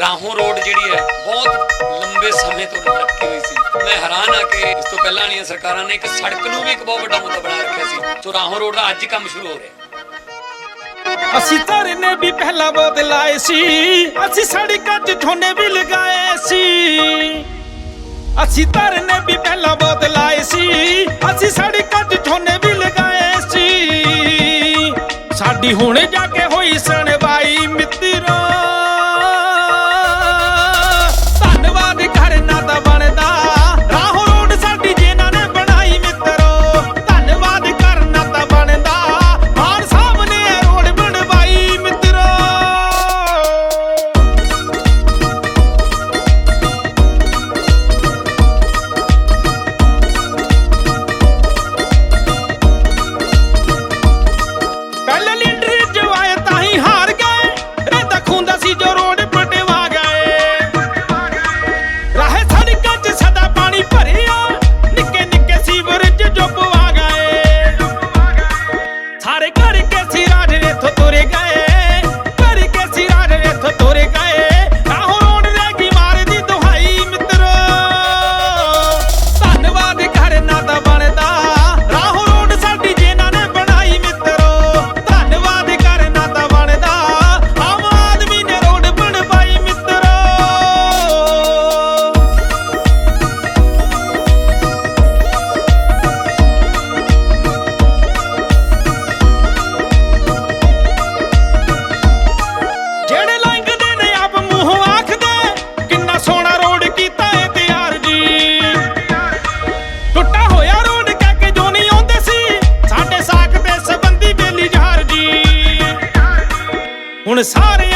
ਰਾਹੋਂ road ਜਿਹੜੀ ਹੈ, ਬਹੁਤ ਲੰਬੇ ਸਮੇਂ ਤੋਂ ਲਟਕੀ ਹੋਈ ਸੀ। ਮੈਂ ਹੈਰਾਨ ਆ ਕਿ ਇਸ ਤੋਂ ਪਹਿਲਾਂ ਵਾਲੀਆਂ ਸਰਕਾਰਾਂ ਨੇ ਇੱਕ ਸੜਕ ਨੂੰ ਵੀ ਇੱਕ ਬਹੁਤ ਵੱਡਾ ਮੁੱਦਾ ਬਣਾ ਰੱਖਿਆ ਸੀ ਸੋ ਰਾਹੋਂ ਰੋਡ ਦਾ ਅੱਜ ਕੰਮ ਸ਼ੁਰੂ ਹੋ ਰਿਹਾ। ਅਸੀਂ ਧਰਨੇ ਵੀ ਪਹਿਲਾਂ ਬਦਲਾਏ ਸੀ, ਅਸੀਂ ਸੜਕਾਂ 'ਚ ਝੋਨੇ ਵੀ ਲਗਾਏ ਸੀ। ਅਸੀਂ ਧਰਨੇ ਵੀ ਪਹਿਲਾਂ ਬਦਲਾਏ ਸੀ, ਅਸੀਂ ਸੜਕਾਂ 'ਚ ਝੋਨੇ ਵੀ ਲਗਾਏ ਸੀ। ਸਾਡੀ ਹੁਣੇ ਜਾ ਕੇ ਸਾਰੇ